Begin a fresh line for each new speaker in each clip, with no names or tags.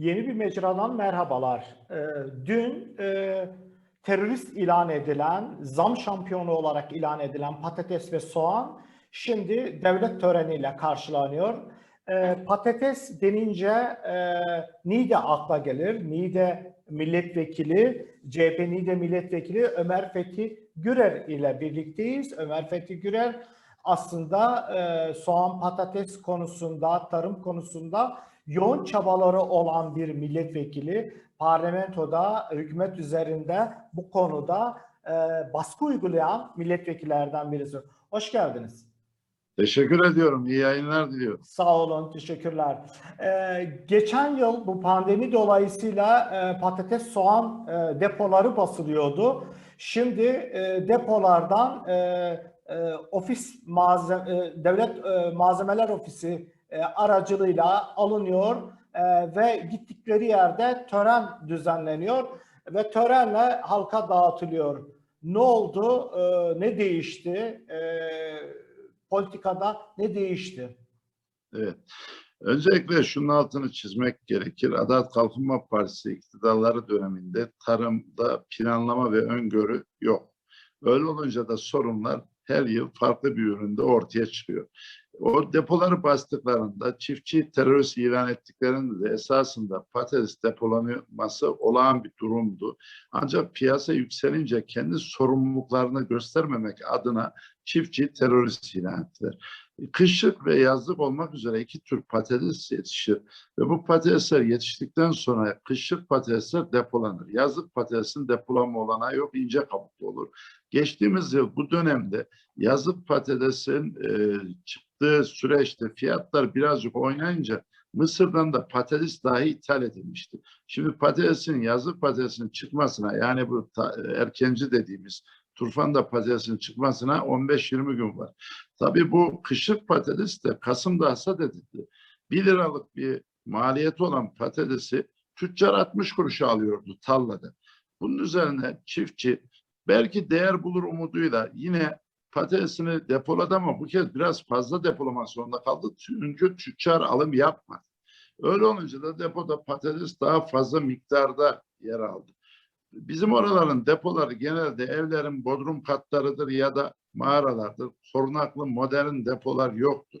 Yeni bir mecradan merhabalar. Ee, dün e, terörist ilan edilen, zam şampiyonu olarak ilan edilen patates ve soğan şimdi devlet töreniyle karşılanıyor. Ee, patates denince e, Niğde akla gelir. Niğde milletvekili, CHP Niğde milletvekili Ömer Fethi Gürer ile birlikteyiz. Ömer Fethi Gürer aslında e, soğan patates konusunda, tarım konusunda yoğun çabaları olan bir milletvekili parlamentoda hükümet üzerinde bu konuda e, baskı uygulayan milletvekillerden birisi. Hoş geldiniz.
Teşekkür ediyorum. İyi yayınlar diliyorum.
Sağ olun, teşekkürler. Ee, geçen yıl bu pandemi dolayısıyla e, patates, soğan e, depoları basılıyordu. Şimdi e, depolardan e, e, ofis malzeme, e, devlet e, malzemeler ofisi e, aracılığıyla alınıyor e, ve gittikleri yerde tören düzenleniyor ve törenle halka dağıtılıyor. Ne oldu? E, ne değişti? Politikada ne değişti?
Evet. Öncelikle şunun altını çizmek gerekir. Adalet Kalkınma Partisi iktidarları döneminde tarımda planlama ve öngörü yok. Öyle olunca da sorunlar her yıl farklı bir üründe ortaya çıkıyor. O depoları bastıklarında çiftçi terörist ilan ettiklerinde de esasında patates depolanması olağan bir durumdu. Ancak piyasa yükselince kendi sorumluluklarını göstermemek adına çiftçi terörist ilan ettiler. Kışlık ve yazlık olmak üzere iki tür patates yetişir ve bu patatesler yetiştikten sonra kışlık patatesler depolanır. Yazlık patatesin depolanma olanağı yok, ince kabuklu olur. Geçtiğimiz yıl bu dönemde yazlık patatesin e, çıktığı süreçte fiyatlar birazcık oynayınca Mısır'dan da patates dahi ithal edilmişti. Şimdi patatesin yazlık patatesin çıkmasına yani bu ta, erkenci dediğimiz turfanda patatesin çıkmasına 15-20 gün var. Tabii bu kışlık patates de Kasım'da hasat edildi. 1 liralık bir maliyeti olan patatesi tüccar 60 kuruşa alıyordu tarlada. Bunun üzerine çiftçi belki değer bulur umuduyla yine patatesini depoladı ama bu kez biraz fazla depolamak zorunda kaldı. Çünkü tüccar alım yapmadı. Öyle olunca da depoda patates daha fazla miktarda yer aldı. Bizim oraların depoları genelde evlerin bodrum katlarıdır ya da mağaralardır. Korunaklı modern depolar yoktur.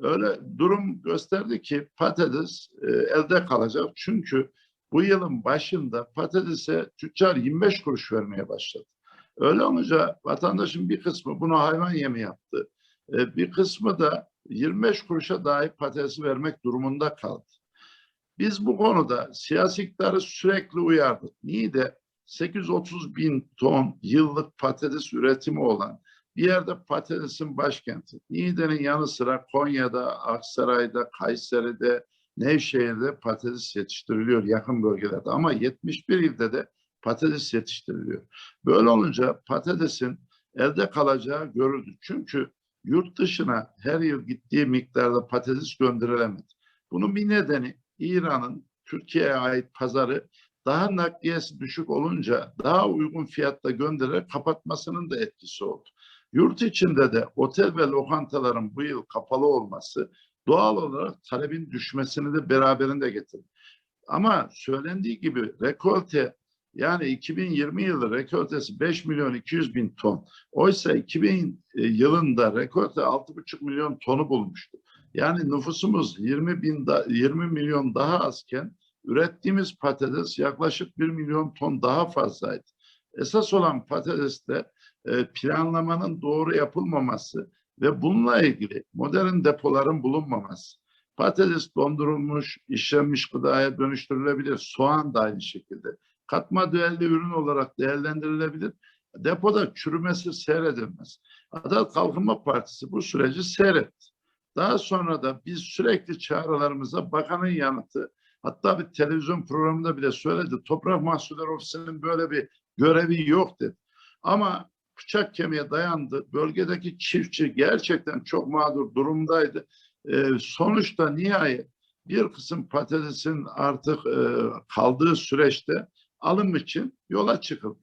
Öyle durum gösterdi ki patates e, elde kalacak. Çünkü bu yılın başında patatese tüccar 25 kuruş vermeye başladı. Öyle olunca vatandaşın bir kısmı bunu hayvan yemi yaptı. E, bir kısmı da 25 kuruşa dahi patatesi vermek durumunda kaldı. Biz bu konuda siyasi iktidarı sürekli uyardık. Niye de 830 bin ton yıllık patates üretimi olan bir yerde patatesin başkenti. Niğde'nin yanı sıra Konya'da, Aksaray'da, Kayseri'de, Nevşehir'de patates yetiştiriliyor yakın bölgelerde. Ama 71 ilde de patates yetiştiriliyor. Böyle olunca patatesin elde kalacağı görüldü. Çünkü yurt dışına her yıl gittiği miktarda patates gönderilemedi. Bunun bir nedeni İran'ın Türkiye'ye ait pazarı daha nakliyesi düşük olunca daha uygun fiyatta göndererek kapatmasının da etkisi oldu. Yurt içinde de otel ve lokantaların bu yıl kapalı olması doğal olarak talebin düşmesini de beraberinde getirdi. Ama söylendiği gibi rekolte yani 2020 yılı rekoltesi 5 milyon 200 bin ton. Oysa 2000 yılında rekolte 6,5 milyon tonu bulmuştu. Yani nüfusumuz 20 bin da, 20 milyon daha azken ürettiğimiz patates yaklaşık 1 milyon ton daha fazlaydı. Esas olan patateste e, planlamanın doğru yapılmaması ve bununla ilgili modern depoların bulunmaması. Patates dondurulmuş, işlenmiş gıdaya dönüştürülebilir. Soğan da aynı şekilde. Katma değerli ürün olarak değerlendirilebilir. Depoda çürümesi seyredilmez. Adalet Kalkınma Partisi bu süreci seyretti. Daha sonra da biz sürekli çağrılarımıza bakanın yanıtı, Hatta bir televizyon programında bile söyledi. Toprak Mahsulleri Ofisi'nin böyle bir görevi yok dedi. Ama bıçak kemiğe dayandı. Bölgedeki çiftçi gerçekten çok mağdur durumdaydı. Ee, sonuçta nihayet bir kısım patatesin artık e, kaldığı süreçte alım için yola çıkıldı.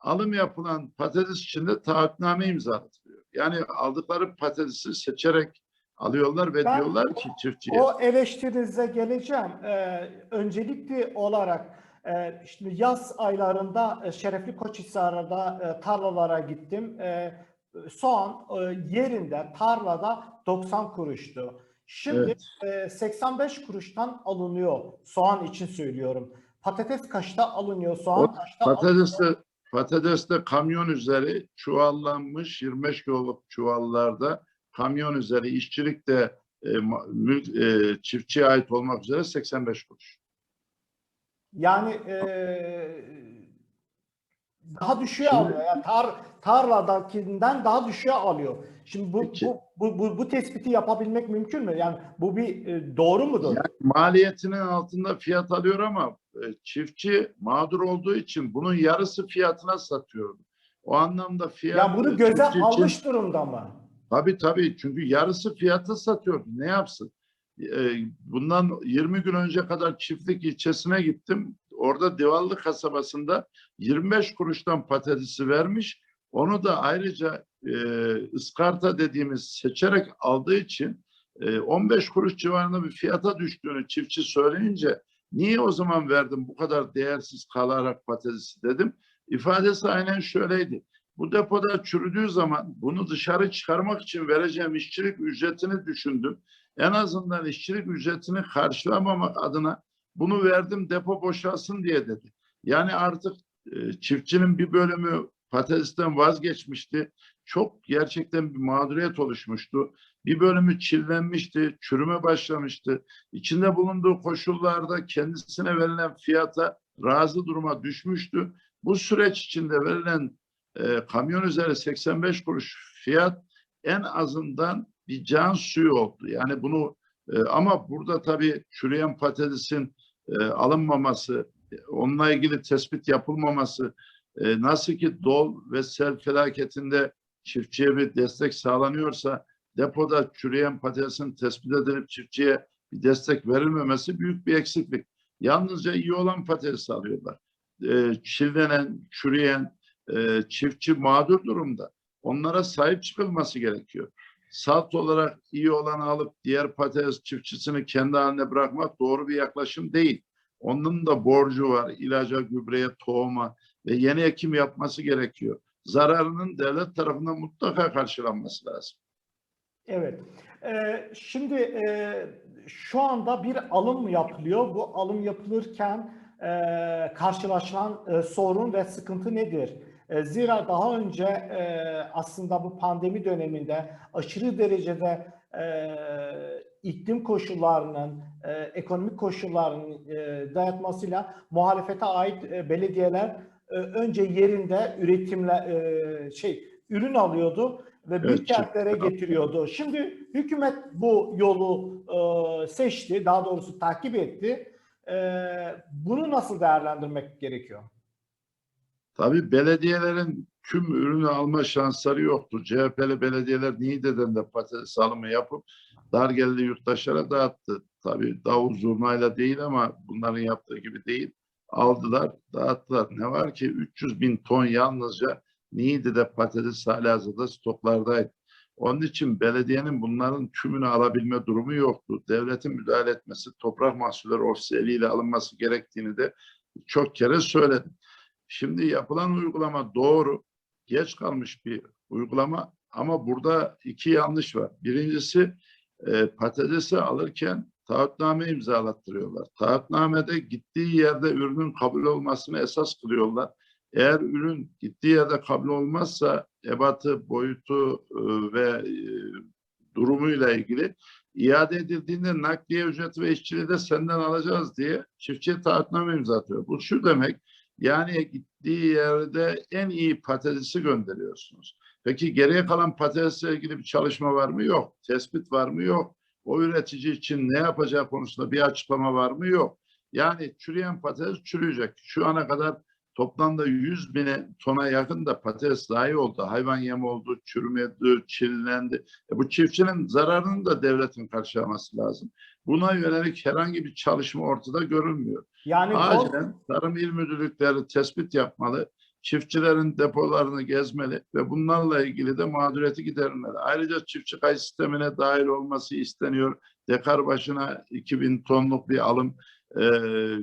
Alım yapılan patates için de taahhütname imzalatılıyor. Yani aldıkları patatesi seçerek alıyorlar ve
Ben
diyorlar ki çiftçiye
O eleştirinize geleceğim. Ee, öncelikli olarak e, şimdi yaz aylarında e, Şerefli Koçhisar'da e, tarlalara gittim. E, soğan e, yerinde tarlada 90 kuruştu. Şimdi e, 85 kuruştan alınıyor. Soğan için söylüyorum. Patates kaçta alınıyor? Soğan
O
kaçta alınıyor?
patateste patateste kamyon üzeri çuvallanmış 25 kiloluk çuvallarda kamyon üzeri işçilik de e, mülk, e, çiftçiye ait olmak üzere 85 kuruş.
Yani e, daha düşüğe
Şimdi-
alıyor. Yani tar, tarladakinden daha düşüğe alıyor. Şimdi bu,
Peki.
bu, bu, bu, bu tespiti yapabilmek mümkün mü? Yani bu bir e, doğru mudur?
Yani maliyetinin altında fiyat alıyor ama e, çiftçi mağdur olduğu için bunun yarısı fiyatına satıyor. O anlamda fiyat
Ya bunu
e,
göze
çiftçi için-
almış durumda mı?
Tabii tabii çünkü yarısı fiyata satıyordu. Ne yapsın? Ee, Bundan 20 gün önce kadar çiftlik ilçesine gittim. Orada Divallı kasabasında 25 kuruştan patatesi vermiş. Onu da ayrıca e, ıskarta dediğimiz seçerek aldığı için e, 15 kuruş civarında bir fiyata düştüğünü çiftçi söyleyince niye o zaman verdim bu kadar değersiz kalarak patatesi dedim. İfadesi aynen şöyleydi. Bu depoda çürüdüğü zaman bunu dışarı çıkarmak için vereceğim işçilik ücretini düşündüm. En azından işçilik ücretini karşılamamak adına bunu verdim depo boşalsın diye dedi. Yani artık e, çiftçinin bir bölümü patatesten vazgeçmişti. Çok gerçekten bir mağduriyet oluşmuştu. Bir bölümü çillenmişti, çürüme başlamıştı. İçinde bulunduğu koşullarda kendisine verilen fiyata razı duruma düşmüştü. Bu süreç içinde verilen e, kamyon üzeri 85 kuruş fiyat en azından bir can suyu oldu. Yani bunu e, ama burada tabii çürüyen patatesin e, alınmaması, onunla ilgili tespit yapılmaması, e, nasıl ki dol ve sel felaketinde çiftçiye bir destek sağlanıyorsa depoda çürüyen patatesin tespit edilip çiftçiye bir destek verilmemesi büyük bir eksiklik. Yalnızca iyi olan patatesi alıyorlar. E, çillenen, çürüyen, e, çiftçi mağdur durumda. Onlara sahip çıkılması gerekiyor. Salt olarak iyi olanı alıp diğer patates çiftçisini kendi haline bırakmak doğru bir yaklaşım değil. Onun da borcu var. ilaca, gübreye, tohuma ve yeni ekim yapması gerekiyor. Zararının devlet tarafından mutlaka karşılanması lazım.
Evet. Ee, şimdi e, şu anda bir alım yapılıyor. Bu alım yapılırken e, karşılaşılan e, sorun ve sıkıntı nedir? E, zira daha önce e, aslında bu pandemi döneminde aşırı derecede e, iklim koşullarının, ekonomik koşullarının e, dayatmasıyla muhalefete ait belediyeler önce yerinde üretimle şey ürün alıyordu ve büyük
Evet,
kentlere getiriyordu. Şimdi hükümet bu yolu seçti, daha doğrusu takip etti. Bunu nasıl değerlendirmek gerekiyor?
Tabii belediyelerin tüm ürünü alma şansları yoktu. CHP'li belediyeler Niğde'den de patates alımı yapıp dar gelirli yurttaşlara dağıttı. Tabii davul zurnayla değil ama bunların yaptığı gibi değil. Aldılar, dağıttılar. Ne var ki 300 bin ton yalnızca Niğde'de patates halihazırda stoklardaydı. Onun için belediyenin bunların tümünü alabilme durumu yoktu. Devletin müdahale etmesi, toprak mahsulleri ofisi eliyle alınması gerektiğini de çok kere söyledim. Şimdi yapılan uygulama doğru, geç kalmış bir uygulama ama burada iki yanlış var. Birincisi e, patatesi alırken taahhütname imzalattırıyorlar. Taahhütnamede gittiği yerde ürünün kabul olmasını esas kılıyorlar. Eğer ürün gittiği yerde kabul olmazsa ebatı, boyutu e, ve e, durumuyla ilgili iade edildiğinde nakliye ücreti ve işçiliği de senden alacağız diye çiftçiye taahhütname imza atıyor. Bu şu demek yani gittiği yerde en iyi patatesi gönderiyorsunuz. Peki geriye kalan patatesle ilgili bir çalışma var mı? Yok. Tespit var mı? Yok. O üretici için ne yapacağı konusunda bir açıklama var mı? Yok. Yani çürüyen patates çürüyecek. Şu ana kadar toplamda 100 bine tona yakın da patates dahi oldu. Hayvan yemi oldu, çürümedi, çillendi. E bu çiftçinin zararını da devletin karşılaması lazım. Buna yönelik herhangi bir çalışma ortada görünmüyor.
Yani
Acilen Tarım İl Müdürlükleri tespit yapmalı. çiftçilerin depolarını gezmeli ve bunlarla ilgili de mağduriyeti giderilmeli. Ayrıca çiftçi kayıt sistemine dahil olması isteniyor. Dekar başına 2000 tonluk bir alım e,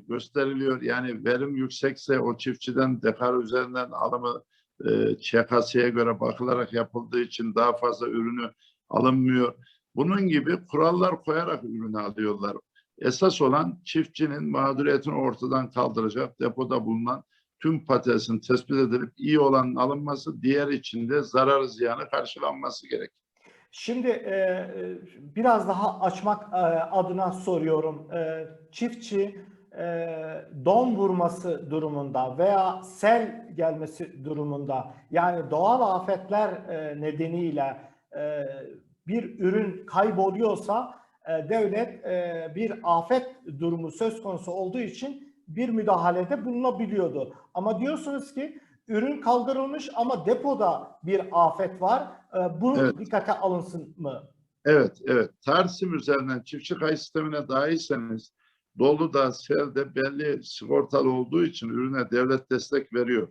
gösteriliyor. Yani verim yüksekse o çiftçiden dekar üzerinden alımı e, ÇKS'ye göre bakılarak yapıldığı için daha fazla ürünü alınmıyor. Bunun gibi kurallar koyarak ürünü alıyorlar. Esas olan çiftçinin mağduriyetini ortadan kaldıracak depoda bulunan tüm patatesin tespit edilip iyi olanın alınması, diğer içinde zarar ziyanı karşılanması gerek.
Şimdi e, biraz daha açmak e, adına soruyorum. E, çiftçi e, don vurması durumunda veya sel gelmesi durumunda yani doğal afetler e, nedeniyle e, bir ürün kayboluyorsa e, devlet e, bir afet durumu söz konusu olduğu için bir müdahalede bulunabiliyordu. Ama diyorsunuz ki ürün kaldırılmış ama depoda bir afet var. E, bu
Evet.
dikkate alınsın mı?
Evet, evet. Tarsim üzerinden çiftçi kayıt sistemine dahilseniz Dolu'da, Sel'de belli sigortalı olduğu için ürüne devlet destek veriyor.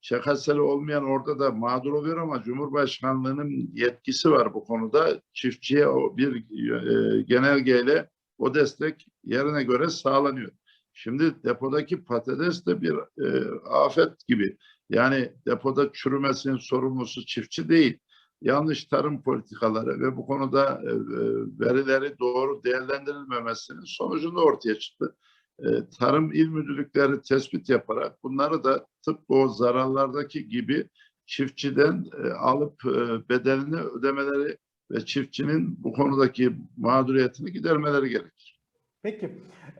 Şakaseli olmayan orada da mağdur oluyor ama Cumhurbaşkanlığının yetkisi var bu konuda. Çiftçiye bir e, genelgeyle o destek yerine göre sağlanıyor. Şimdi depodaki patates de bir e, afet gibi. Yani depoda çürümesinin sorumlusu çiftçi değil yanlış tarım politikaları ve bu konuda e, e, verileri doğru değerlendirilmemesinin sonucunda ortaya çıktı. E, Tarım il müdürlükleri tespit yaparak bunları da tıpkı o zararlardaki gibi çiftçiden e, alıp e, bedelini ödemeleri ve çiftçinin bu konudaki mağduriyetini gidermeleri gerekir.
Peki.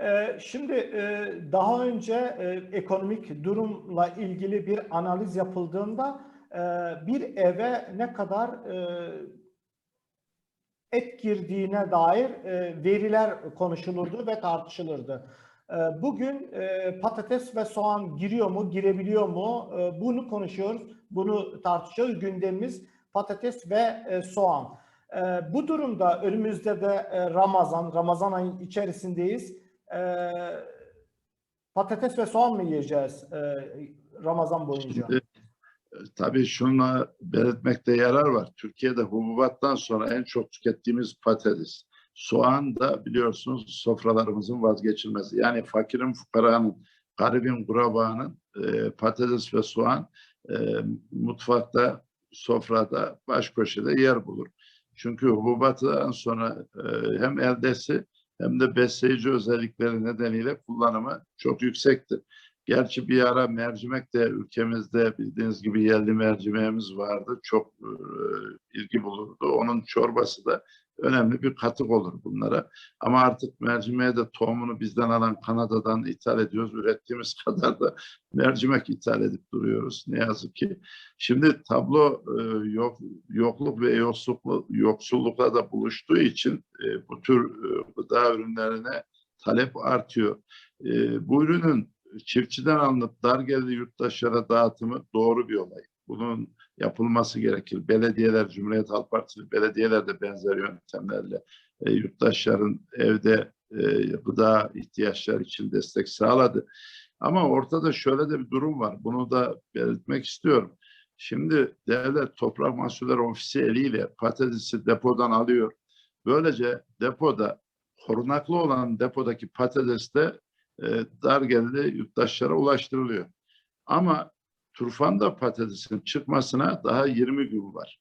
Ee, Şimdi e, daha önce ekonomik durumla ilgili bir analiz yapıldığında bir eve ne kadar et girdiğine dair veriler konuşulurdu ve tartışılırdı. E, Bugün e, patates ve soğan giriyor mu, girebiliyor mu? E, Bunu konuşuyoruz, bunu tartışıyoruz. Gündemimiz patates ve e, soğan. E, Bu durumda önümüzde de e, Ramazan, Ramazan ayın içerisindeyiz. Patates ve soğan mı yiyeceğiz Ramazan boyunca?
Şimdi, Tabii şuna belirtmekte yarar var. Türkiye'de hububattan sonra en çok tükettiğimiz patates. Soğan da biliyorsunuz sofralarımızın vazgeçilmezi. Yani fakirin, fukaranın, garibin, kurabanın e, patates ve soğan e, mutfakta, sofrada, baş köşede yer bulur. Çünkü hububattan sonra e, hem eldesi hem de besleyici özellikleri nedeniyle kullanımı çok yüksektir. Gerçi bir ara mercimek de ülkemizde bildiğiniz gibi yerli mercimeğimiz vardı. Çok e, ilgi bulurdu. Onun çorbası da önemli bir katık olur bunlara. Ama artık mercimeğe de tohumunu bizden alan Kanada'dan ithal ediyoruz. Ürettiğimiz kadar da mercimek ithal edip duruyoruz ne yazık ki. Şimdi tablo e, yok, yokluk ve yoksulluk, yoksullukla da buluştuğu için e, bu tür e, gıda ürünlerine talep artıyor. Bu ürünün çiftçiden alınıp dar gelirli yurttaşlara dağıtımı doğru bir olay. Bunun yapılması gerekir. Belediyeler, Cumhuriyet Halk Partisi belediyeler de benzer yöntemlerle e, yurttaşların evde e, gıda ihtiyaçları için destek sağladı. Ama ortada şöyle de bir durum var. Bunu da belirtmek istiyorum. Şimdi devlet toprak mahsulleri ofisi eliyle patatesi depodan alıyor. Böylece depoda korunaklı olan depodaki patates de e, dar gelirli yurttaşlara ulaştırılıyor. Ama turfanda patatesin çıkmasına daha 20 gün var.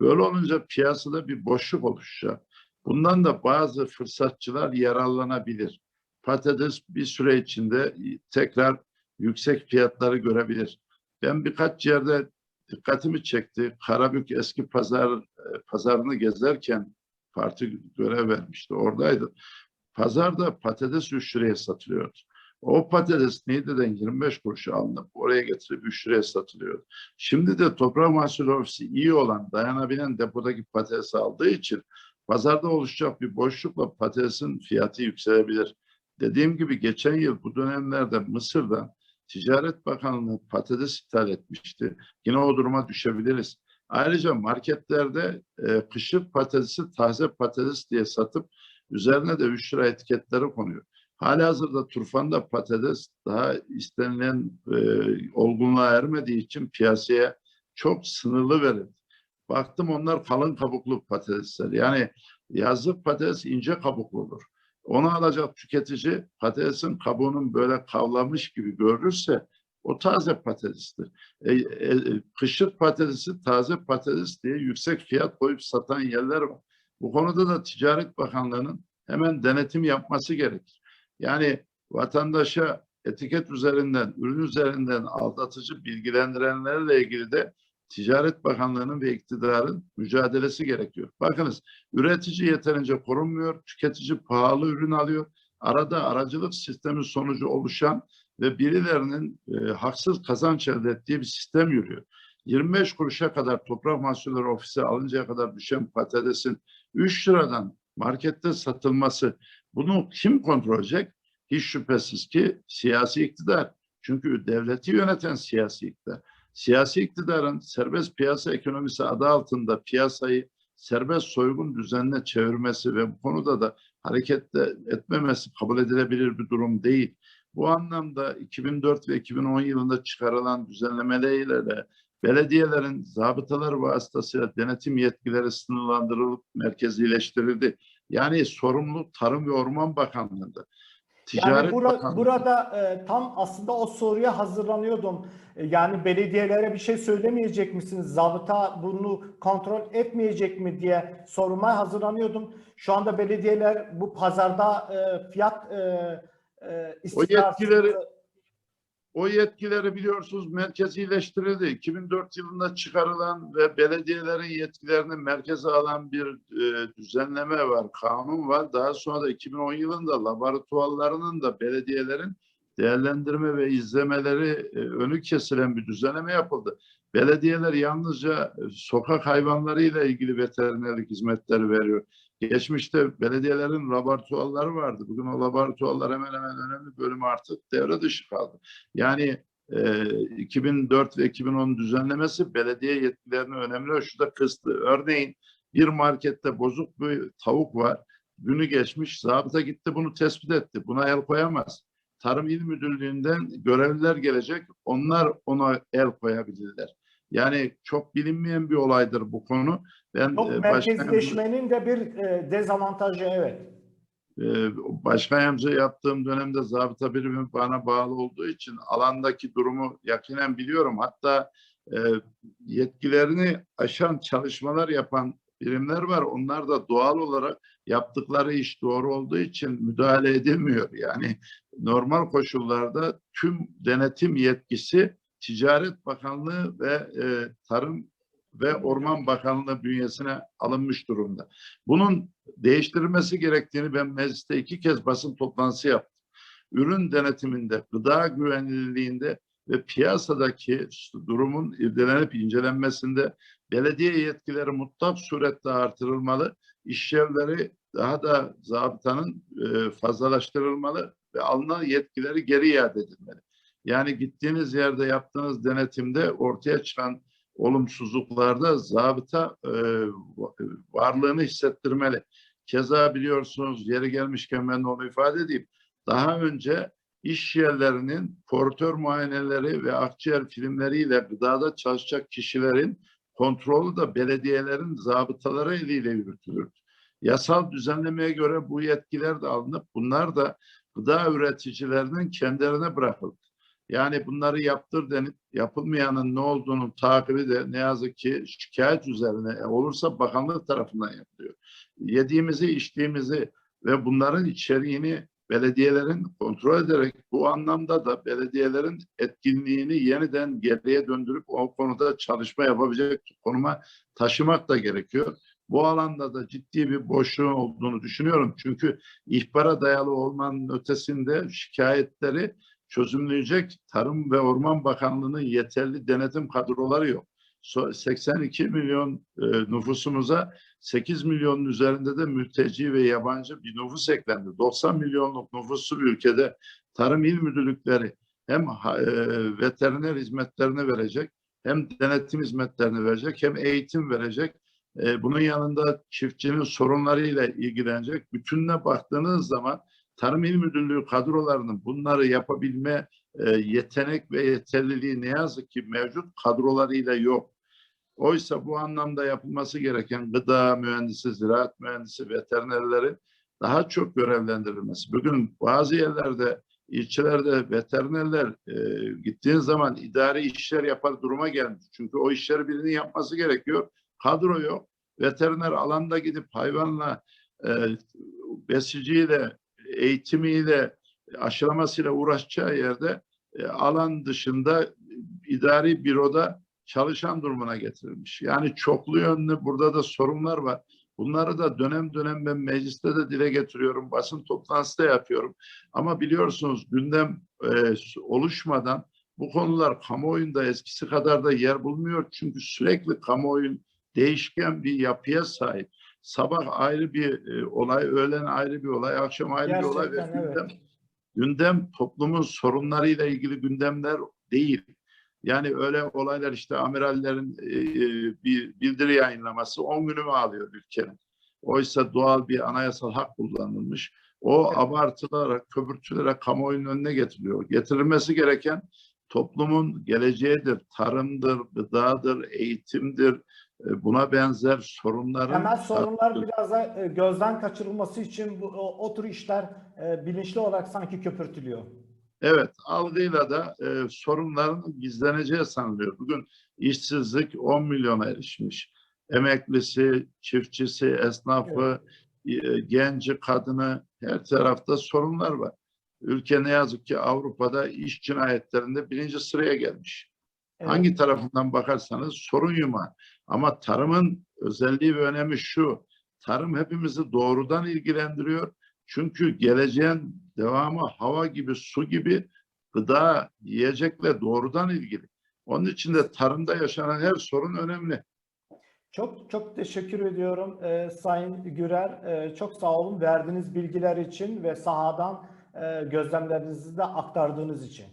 Böyle olunca piyasada bir boşluk oluşacak. Bundan da bazı fırsatçılar yararlanabilir. Patates bir süre içinde tekrar yüksek fiyatları görebilir. Ben birkaç yerde dikkatimi çekti. Karabük eski pazar e, pazarını gezerken parti görev vermişti. Oradaydı. Pazarda patates 3 liraya satılıyordu. O patates Niğde'den 25 kuruşa alınıp oraya getirip 3 liraya satılıyor. Şimdi de toprak mahsul ofisi iyi olan, dayanabilen depodaki patatesi aldığı için pazarda oluşacak bir boşlukla patatesin fiyatı yükselebilir. Dediğim gibi geçen yıl bu dönemlerde Mısır'dan Ticaret Bakanlığı patates ithal etmişti. Yine o duruma düşebiliriz. Ayrıca marketlerde e, kışlık patatesi taze patates diye satıp üzerine de 3 lira etiketleri konuyor. Halihazırda turfanda patates daha istenilen e, olgunluğa ermediği için piyasaya çok sınırlı verildi. Baktım onlar kalın kabuklu patatesler. Yani yazlık patates ince kabuklu olur. Onu alacak tüketici patatesin kabuğunun böyle kavlamış gibi görürse o taze patatestir. E, e, kışlık patatesi taze patates diye yüksek fiyat koyup satan yerler var. Bu konuda da Ticaret Bakanlığı'nın hemen denetim yapması gerekir. Yani vatandaşa etiket üzerinden, ürün üzerinden aldatıcı bilgilendirenlerle ilgili de Ticaret Bakanlığı'nın ve iktidarın mücadelesi gerekiyor. Bakınız üretici yeterince korunmuyor, tüketici pahalı ürün alıyor. Arada aracılık sistemi sonucu oluşan ve birilerinin e, haksız kazanç elde ettiği bir sistem yürüyor. 25 kuruşa kadar toprak mahsulleri ofise alıncaya kadar düşen patatesin 3 liradan markette satılması bunu kim kontrol edecek? Hiç şüphesiz ki siyasi iktidar. Çünkü devleti yöneten siyasi iktidar. Siyasi iktidarın serbest piyasa ekonomisi adı altında piyasayı serbest soygun düzenine çevirmesi ve bu konuda da hareket etmemesi kabul edilebilir bir durum değil. Bu anlamda 2004 ve 2010 yılında çıkarılan düzenlemelerle de belediyelerin zabıtalar vasıtasıyla denetim yetkileri sınırlandırılıp merkezileştirildi. Yani sorumlu Tarım ve Orman Bakanlığı'nda.
Yani bura, burada e, tam aslında o soruya hazırlanıyordum. E, yani belediyelere bir şey söylemeyecek misiniz? Zabıta bunu kontrol etmeyecek mi diye sormaya hazırlanıyordum. Şu anda belediyeler bu pazarda e, fiyat e, e,
o yetkileri o yetkileri biliyorsunuz merkezileştirildi. 2004 yılında çıkarılan ve belediyelerin yetkilerini merkeze alan bir e, düzenleme var, kanun var. Daha sonra da 2010 yılında laboratuvarlarının da belediyelerin değerlendirme ve izlemeleri e, önü kesilen bir düzenleme yapıldı. Belediyeler yalnızca e, sokak hayvanlarıyla ilgili veterinerlik hizmetleri veriyor. Geçmişte belediyelerin laboratuvarları vardı. Bugün o laboratuvarlar hemen hemen önemli bölümü artık devre dışı kaldı. Yani e, 2004 ve 2010 düzenlemesi belediye yetkilerini önemli ölçüde kıstı. Örneğin bir markette bozuk bir tavuk var. Günü geçmiş, zabıta gitti bunu tespit etti. Buna el koyamaz. Tarım İl Müdürlüğü'nden görevliler gelecek. Onlar ona el koyabilirler. Yani çok bilinmeyen bir olaydır bu konu. Ben
çok merkezleşmenin de bir e, dezavantajı evet.
E, başkan yardımcı yaptığım dönemde zabıta birimi bana bağlı olduğu için alandaki durumu yakinen biliyorum. Hatta e, yetkilerini aşan çalışmalar yapan birimler var. Onlar da doğal olarak yaptıkları iş doğru olduğu için müdahale edilmiyor. Yani normal koşullarda tüm denetim yetkisi Ticaret Bakanlığı ve e, Tarım ve Orman Bakanlığı bünyesine alınmış durumda. Bunun değiştirilmesi gerektiğini ben mecliste iki kez basın toplantısı yaptım. Ürün denetiminde, gıda güvenilirliğinde ve piyasadaki durumun irdelenip incelenmesinde belediye yetkileri mutlak surette artırılmalı, işyerleri daha da zabıtanın e, fazlalaştırılmalı ve alınan yetkileri geri iade edilmeli. Yani gittiğiniz yerde yaptığınız denetimde ortaya çıkan olumsuzluklarda zabıta e, varlığını hissettirmeli. Keza biliyorsunuz yeri gelmişken ben onu ifade edeyim. Daha önce iş yerlerinin portör muayeneleri ve akciğer filmleriyle gıdada çalışacak kişilerin kontrolü de belediyelerin zabıtaları eliyle yürütülürdü. Yasal düzenlemeye göre bu yetkiler de alınıp bunlar da gıda üreticilerinin kendilerine bırakıldı. Yani bunları yaptır denip yapılmayanın ne olduğunu takibi de ne yazık ki şikayet üzerine olursa bakanlık tarafından yapılıyor. Yediğimizi, içtiğimizi ve bunların içeriğini belediyelerin kontrol ederek bu anlamda da belediyelerin etkinliğini yeniden geriye döndürüp o konuda çalışma yapabilecek konuma taşımak da gerekiyor. Bu alanda da ciddi bir boşluğun olduğunu düşünüyorum. Çünkü ihbara dayalı olmanın ötesinde şikayetleri çözümleyecek Tarım ve Orman Bakanlığı'nın yeterli denetim kadroları yok. 82 milyon e, nüfusumuza 8 milyonun üzerinde de mülteci ve yabancı bir nüfus eklendi. 90 milyonluk nüfuslu bir ülkede tarım il müdürlükleri hem e, veteriner hizmetlerini verecek, hem denetim hizmetlerini verecek, hem eğitim verecek. E, bunun yanında çiftçinin sorunlarıyla ilgilenecek. Bütününe baktığınız zaman Tarım İl Müdürlüğü kadrolarının bunları yapabilme e, yetenek ve yeterliliği ne yazık ki mevcut kadrolarıyla yok. Oysa bu anlamda yapılması gereken gıda mühendisi, ziraat mühendisi, veterinerlerin daha çok görevlendirilmesi. Bugün bazı yerlerde, ilçelerde veterinerler e, gittiğin zaman idari işler yapar duruma gelmiş. Çünkü o işleri birinin yapması gerekiyor. Kadro yok. Veteriner alanda gidip hayvanla, e, besiciyle, eğitimiyle, aşılamasıyla uğraşacağı yerde e, alan dışında idari büroda çalışan durumuna getirilmiş. Yani çoklu yönlü burada da sorunlar var. Bunları da dönem dönem ben mecliste de dile getiriyorum, basın toplantısı da yapıyorum. Ama biliyorsunuz gündem e, oluşmadan bu konular kamuoyunda eskisi kadar da yer bulmuyor. Çünkü sürekli kamuoyun değişken bir yapıya sahip. Sabah ayrı bir e, olay, öğlen ayrı bir olay, akşam ayrı bir olay ve
Gerçekten
gündem
evet.
gündem toplumun sorunlarıyla ilgili gündemler değil. Yani öyle olaylar işte amirallerin e, e, bir bildiri yayınlaması 10 günümü alıyor ülkenin. Oysa doğal bir anayasal hak kullanılmış. O
Evet.
abartılarak, köpürtülerek kamuoyunun önüne getiriliyor. Getirilmesi gereken toplumun geleceğidir, tarımdır, gıdadır, eğitimdir, buna benzer sorunların
Temel sorunlar biraz da e, gözden kaçırılması için bu, o, o tür işler e, bilinçli olarak sanki köpürtülüyor.
Evet, algıyla da e, sorunların gizleneceği sanılıyor. Bugün işsizlik 10 milyona erişmiş. Emeklisi, çiftçisi, esnafı, e, genci, kadını her tarafta sorunlar var. Ülke ne yazık ki Avrupa'da iş cinayetlerinde birinci sıraya gelmiş.
Evet.
Hangi tarafından bakarsanız sorun yumağı. Ama tarımın özelliği ve önemi şu. Tarım hepimizi doğrudan ilgilendiriyor. Çünkü geleceğin devamı hava gibi, su gibi gıda, yiyecekle doğrudan ilgili. Onun için de tarımda yaşanan her sorun önemli.
Çok çok teşekkür ediyorum e, Sayın Gürer. E, çok sağ olun verdiğiniz bilgiler için ve sahadan e, gözlemlerinizi de aktardığınız için.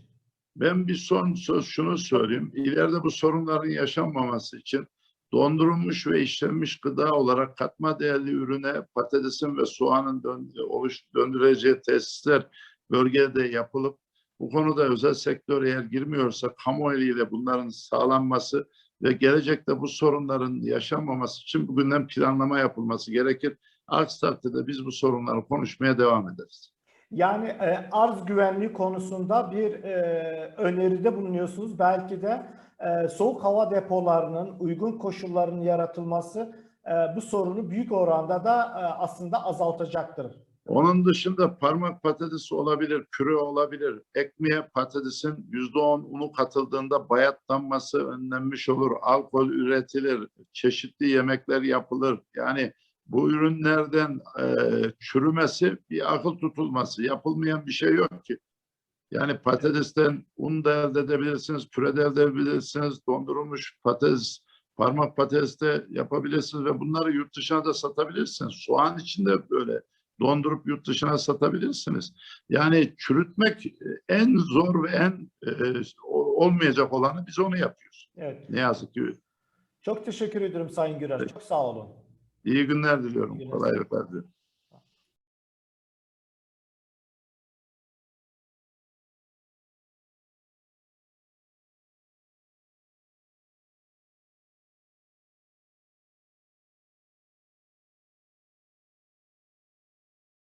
Ben bir son söz şunu söyleyeyim. İleride bu sorunların yaşanmaması için dondurulmuş ve işlenmiş gıda olarak katma değerli ürüne patatesin ve soğanın dön, oluş, döndüreceği tesisler bölgede yapılıp bu konuda özel sektör eğer girmiyorsa kamu eliyle bunların sağlanması ve gelecekte bu sorunların yaşanmaması için bugünden planlama yapılması gerekir. Aksi takdirde biz bu sorunları konuşmaya devam ederiz.
Yani e, arz güvenliği konusunda bir e, öneride bulunuyorsunuz. Belki de e, soğuk hava depolarının uygun koşulların yaratılması e, bu sorunu büyük oranda da e, aslında azaltacaktır.
Onun dışında parmak patatesi olabilir, püre olabilir. Ekmeğe patatesin yüzde on unu katıldığında bayatlanması önlenmiş olur. Alkol üretilir, çeşitli yemekler yapılır. Yani bu ürünlerden e, çürümesi bir akıl tutulması. Yapılmayan bir şey yok ki. Yani patatesten un da elde edebilirsiniz, püre de elde edebilirsiniz, dondurulmuş patates, parmak patates de yapabilirsiniz ve bunları yurt dışına da satabilirsiniz. Soğan için de böyle dondurup yurt dışına satabilirsiniz. Yani çürütmek e, en zor ve en e, olmayacak olanı biz onu yapıyoruz.
Evet.
Ne yazık ki.
Çok teşekkür ediyorum Sayın Gürer. Çok sağ olun.
İyi günler diliyorum.
İyi günler.
Kolaylıklar diliyorum.